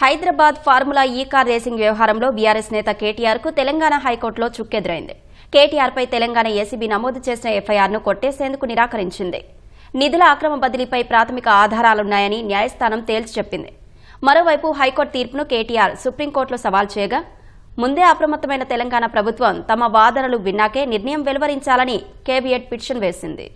Hyderabad formula E car racing వ్యవహారంలో BRS నేత కేటీఆర్కు తెలంగాణ హైకోర్టులో చుక్కెదురైంది. కేటీఆర్పై తెలంగాణ ఏసీబీ నమోదు చేసిన ఎఫ్ఐఆర్ను కొట్టేసేందుకు నిరాకరించింది. నిధుల అక్రమ బదిలీపై ప్రాథమిక ఆధారాలున్నాయని న్యాయస్థానం తేల్చి చెప్పింది. మరోవైపు హైకోర్టు తీర్పును కేటీఆర్ సుప్రీంకోర్టులో సవాల్ చేయగా ముందే అప్రమత్తమైన తెలంగాణ ప్రభుత్వం తమ వాదనలు విన్నాకే నిర్ణయం వెలువరించాలని కేబియెట్ పిటిషన్ వేసింది.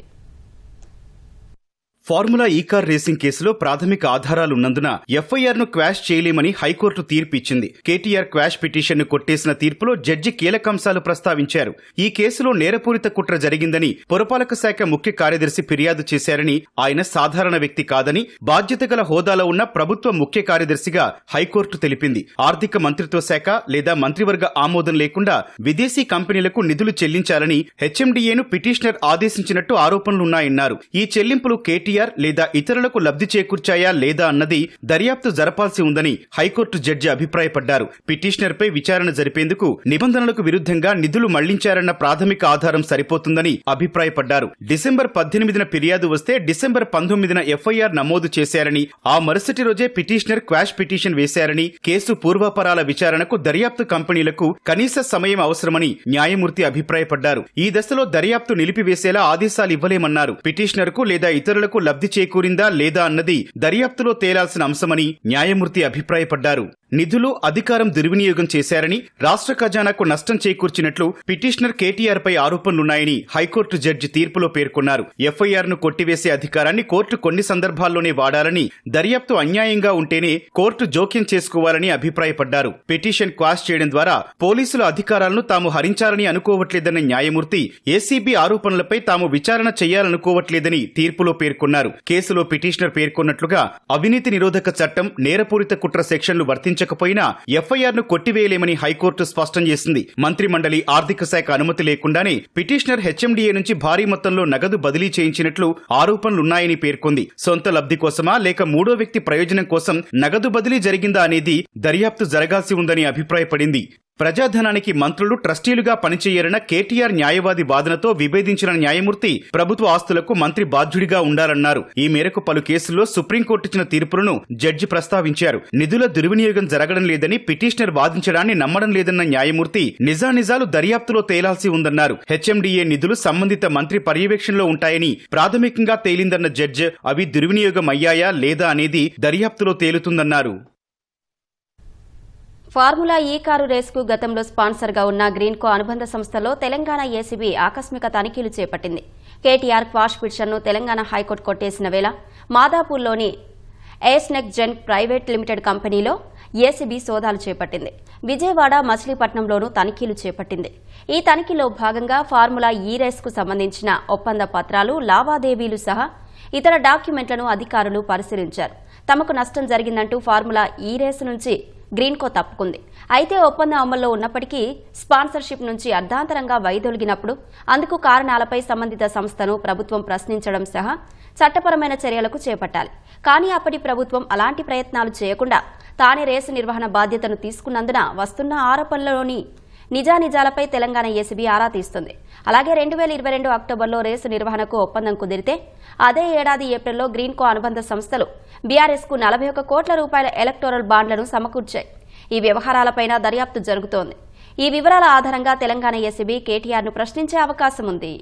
ఫార్ములా ఈ కార్ రేసింగ్ కేసులో ప్రాథమిక ఆధారాలున్నందున ఎఫ్ఐఆర్ను క్వాష్ చేయలేమని హైకోర్టు తీర్పు ఇచ్చింది కేటీఆర్ క్వాష్ పిటిషన్ను కొట్టేసిన తీర్పులో జడ్జి కీలకాంశాలు ప్రస్తావించారు. ఈ కేసులో నేరపూరిత కుట్ర జరిగిందని పురపాలక శాఖ ముఖ్య కార్యదర్శి ఫిర్యాదు చేశారని ఆయన సాధారణ వ్యక్తి కాదని బాధ్యత గల హోదాలో ఉన్న ప్రభుత్వ ముఖ్య కార్యదర్శిగా హైకోర్టు తెలిపింది. ఆర్థిక మంత్రిత్వ శాఖ లేదా మంత్రివర్గ ఆమోదం లేకుండా విదేశీ కంపెనీలకు నిధులు చెల్లించాలని హెచ్ఎండిఏను పిటిషనర్ ఆదేశించినట్టు ఆరోపణలున్నాయన్నారు. ఈ చెల్లింపులు కేటీఆర్ లేదా ఇతరులకు లబ్ధి చేకూర్చాయా లేదా అన్నది దర్యాప్తు జరపాల్సి ఉందని హైకోర్టు జడ్జి అభిప్రాయపడ్డారు. పిటిషనర్ పై విచారణ జరిపేందుకు నిబంధనలకు విరుద్ధంగా నిధులు మళ్ళించారన్న ప్రాథమిక ఆధారం సరిపోతుందని అభిప్రాయపడ్డారు. డిసెంబర్ పద్దెనిమిదిన ఫిర్యాదు వస్తే డిసెంబర్ పంతొమ్మిదిన ఎఫ్ఐఆర్ నమోదు చేశారని ఆ మరుసటి రోజే పిటిషనర్ క్వాష్ పిటిషన్ వేశారని కేసు పూర్వాపరాల విచారణకు దర్యాప్తు కంపెనీలకు కనీస సమయం అవసరమని న్యాయమూర్తి అభిప్రాయపడ్డారు. ఈ దశలో దర్యాప్తు నిలిపివేసేలా ఆదేశాలు ఇవ్వలేమన్నారు. పిటిషనర్కు లేదా ఇతరులకు లబ్ధి చేకూరిందా లేదా అన్నది దర్యాప్తులో తేలాల్సిన అంశమని న్యాయమూర్తి అభిప్రాయపడ్డారు. నిధులు అధికారం దుర్వినియోగం చేశారని రాష్ట్ర ఖజానాకు నష్టం చేకూర్చినట్లు పిటిషనర్ కేటీఆర్ పై ఆరోపణలున్నాయని హైకోర్టు జడ్జి తీర్పులో పేర్కొన్నారు. ఎఫ్ఐఆర్ను కొట్టివేసే అధికారాన్ని కోర్టు కొన్ని సందర్భాల్లోనే వాడాలని దర్యాప్తు అన్యాయంగా ఉంటేనే కోర్టు జోక్యం చేసుకోవాలని అభిప్రాయపడ్డారు. పిటిషన్ క్వాష్ చేయడం ద్వారా పోలీసుల అధికారాలను తాము హరించాలని అనుకోవట్లేదన్న న్యాయమూర్తి ఏసీబీ ఆరోపణలపై తాము విచారణ చేయాలనుకోవట్లేదని తీర్పులో పేర్కొన్నారు. కేసులో పిటిషనర్ పేర్కొన్నట్లుగా అవినీతి నిరోధక చట్టం నేరపూరిత కుట్ర సెక్షన్లు వర్తించారు ఎఫ్ఐఆర్ను కొట్టివేయలేమని హైకోర్టు స్పష్టం చేసింది. మంత్రి మండలి ఆర్థిక శాఖ అనుమతి లేకుండానే పిటిషనర్ హెచ్ఎండిఏ నుంచి భారీ మొత్తంలో నగదు బదిలీ చేయించినట్లు ఆరోపణలున్నాయని పేర్కొంది. సొంత లబ్ధి కోసమా లేక మూడో వ్యక్తి ప్రయోజనం కోసం నగదు బదిలీ జరిగిందా అనేది దర్యాప్తు జరగాల్సి ఉందని అభిప్రాయపడింది. ప్రజాధనానికి మంత్రులు ట్రస్టీలుగా పనిచేయరన్న కేటీఆర్ న్యాయవాది వాదనతో విభేదించిన న్యాయమూర్తి ప్రభుత్వ ఆస్తులకు మంత్రి బాధ్యుడిగా ఉండాలన్నారు. ఈ మేరకు పలు కేసుల్లో సుప్రీంకోర్టు ఇచ్చిన తీర్పులను జడ్జి ప్రస్తావించారు. నిధుల దుర్వినియోగం జరగడం లేదని పిటిషనర్ వాదించడాన్ని నమ్మడం లేదన్న న్యాయమూర్తి నిజానిజాలు దర్యాప్తులో తేలాల్సి ఉందన్నారు. హెచ్ఎండిఏ నిధులు సంబంధిత మంత్రి పర్యవేక్షణలో ఉంటాయని ప్రాథమికంగా తేలిందన్న జడ్జ్ అవి దుర్వినియోగం అయ్యాయా లేదా అనేది దర్యాప్తులో తేలుతుందన్నారు. ఫార్ములా ఈ కారు రేసుకు గతంలో స్పాన్సర్గా ఉన్న గ్రీన్కో అనుబంధ సంస్థలో తెలంగాణ ఏసీబీ ఆకస్మిక తనిఖీలు చేపట్టింది. కేటీఆర్ క్వాష్ పిటిషన్ను తెలంగాణ హైకోర్టు కొట్టేసిన వేళ మాదాపూర్లోని Ace Next Gen private limited కంపెనీలో ఏసీబీ సోదాలు చేపట్టింది. విజయవాడ మచిలీపట్నంలోనూ తనిఖీలు చేపట్టింది. ఈ తనిఖీలో భాగంగా ఫార్ములా ఈ రేస్కు సంబంధించిన ఒప్పంద పత్రాలు లావాదేవీలు సహా ఇతర డాక్యుమెంట్లను అధికారులు పరిశీలించారు. తమకు నష్టం జరిగిందంటూ ఫార్ములా ఈ రేసు నుంచి గ్రీన్కో తప్పుకుంది. అయితే ఒప్పందం అమల్లో ఉన్నప్పటికీ స్పాన్సర్షిప్ నుంచి అర్ధాంతరంగా వైదొలిగినప్పుడు అందుకు కారణాలపై సంబంధిత సంస్థను ప్రభుత్వం ప్రశ్నించడం సహా చట్టపరమైన చర్యలకు చేపట్టాలి. కానీ అప్పటి ప్రభుత్వం అలాంటి ప్రయత్నాలు చేయకుండా తానే రేసు నిర్వహణ బాధ్యతను తీసుకున్నందున వస్తున్న ఆరోపణలలోని నిజానిజాలపై తెలంగాణ ఏసీబీ ఆరా తీస్తుంది. అలాగే రెండు వేల ఇరవై రెండు అక్టోబర్లో రేసు నిర్వహణకు ఒప్పందం కుదిరితే అదే ఏడాది ఏప్రిల్లో గ్రీన్కో అనుబంధ సంస్థలు బీఆర్ఎస్కు నలభై ఒక్క కోట్ల రూపాయల ఎలక్టోరల్ బాండ్లను సమకూర్చాయి. ఈ వ్యవహారాలపైన దర్యాప్తు జరుగుతోంది. ఈ వివరాల ఆధారంగా తెలంగాణ ఏసీబీ కేటీఆర్ను ప్రశ్నించే అవకాశం ఉంది.